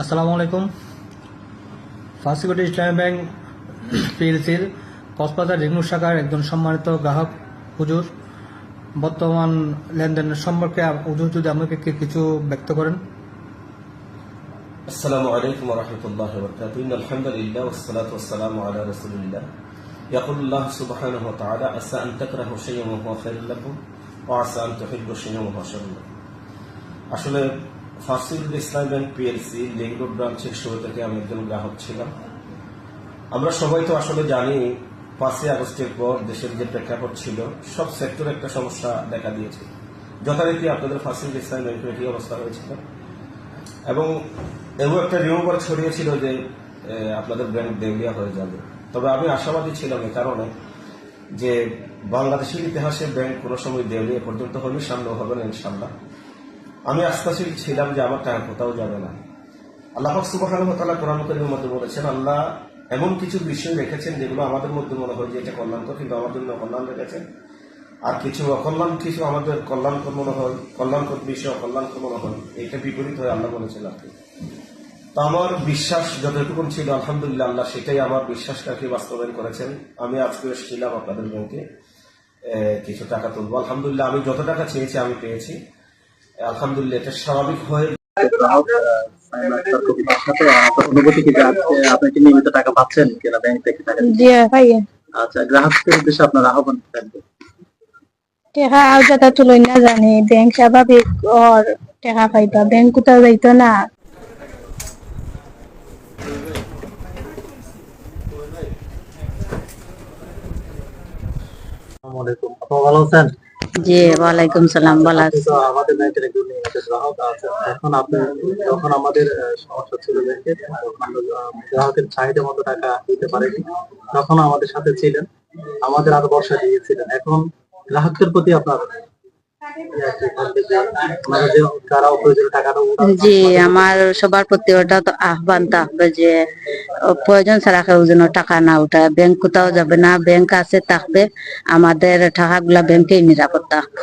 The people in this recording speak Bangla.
আসসালামু আলাইকুম ফার্স্ট সিকিউরিটি ইসলামী ব্যাংক পিএলসির কক্সবাজার রেগনু শাখার একজন সম্মানিত গ্রাহক হুজুর বর্তমান লেনদেনের সম্পর্কে আপ- হুজুর যদি আমাকে কি- কিছু ব্যক্ত করেন السلام عليكم ورحمة الله وبركاته إن الحمد لله والصلاة والسلام على رسول الله يقول الله سبحانه وتعالى عسى أن تكرهوا شيئا وهو خير لكم وعسى أن تحبوا شيئا وهو شر لكم আসলে ফাসিল Islam bank PLC link road ব্রাঞ্চের শুরু থেকে আমি একজন গ্রাহক ছিলাম। আমরা সবাই তো আসলে জানি, পাঁচই আগস্টের পর দেশের যে প্রেক্ষাপট ছিল, সব সেক্টরে একটা সমস্যা দেখা দিয়েছে। যথারীতি আপনাদের ফাসিল ইসলাম ব্যাংকের একই অবস্থা হয়েছিল? এবং এমন একটা রিউমার ছড়িয়েছিল যে আপনাদের ব্যাংক দেউলিয়া হয়ে যাবে। তবে আমি আশাবাদী ছিলাম এই কারণে যে, বাংলাদেশের ইতিহাসে ব্যাংক কোনো সময় দেউলিয়া পর্যন্ত হবে সামনেও হবে না ইনশাল্লাহ আমি আস্থাশীল ছিলাম যে আমার টাকা কোথাও যাবে না। আল্লাহ সুবাহ কোরআন করিমের মধ্যে বলেছেন, আল্লাহ এমন কিছু বিষয় রেখেছেন যেগুলো আমাদের মধ্যে মনে হয় যে এটা কল্যাণকর কিন্তু আমার জন্য কল্যাণ রেখেছেন আর কিছু অকল্যাণ, কিছু আমাদের কল্যাণকর মনে হয়, কল্যাণকর বিষয়, অকল্যাণকর মনে হয়, এইটা বিপরীত হয়ে আল্লাহ বলেছেন কি। তো আমার বিশ্বাস যতটুকু ছিল, আলহামদুলিল্লাহ আল্লাহ সেটাই আমার বিশ্বাসটাকে বাস্তবায়ন করেছেন। আমি আজকে এসেছিলাম আপনাদের ব্যাংকে কিছু টাকা তুলবো। আলহামদুলিল্লাহ আমি যত টাকা চেয়েছি আমি পেয়েছি। আলহামদুলিল্লাহ এটা স্বাভাবিক হয়ে গ্রাহক আহ, সাইন আক্তার কবিতার সাথে আপনার অনুভূতি কি যে আজকে আপনি নিয়মিত টাকা পাচ্ছেন কিনা ব্যাংক থেকে টাকা জি ভাই। আচ্ছা গ্রাহকদের উদ্দেশ্যে আপনার আহ্বান থাকবে টেকা আও যাতা তুলই না জানি ব্যাংক স্বাভাবিক ওর টেকা পাইবা ব্যাংক কোথাও যাইতো না। আসসালামু আলাইকুম আপনি ভালো আছেন? জি ওয়ালাইকুম সালাম ভালো আমাদের ব্যাংকের একজন গ্রাহক আছে এখন আপনি যখন আমাদের সমস্যা ছিল ব্যাংকে গ্রাহকের চাহিদা মতো টাকা দিতে পারেনি তখন আমাদের সাথে ছিলেন। আমাদের আরও বর্ষা দিয়েছিলেন। এখন গ্রাহকের প্রতি আপনার জি, আমার সবার প্রতি ওটা তো আহ্বান থাকবে যে প্রয়োজন ছাড়া কেউ যেন টাকা না উঠায়। ব্যাংক কোথাও যাবে না ব্যাংক আছে, থাকবে। আমাদের টাকাগুলা ব্যাংকেই নিরাপদ থাকবে